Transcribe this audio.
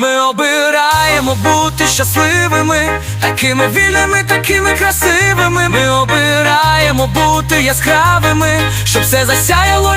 Ми обираємо бути щасливими, такими вільними, такими красивими. Ми обираємо бути яскравими, щоб все засяяло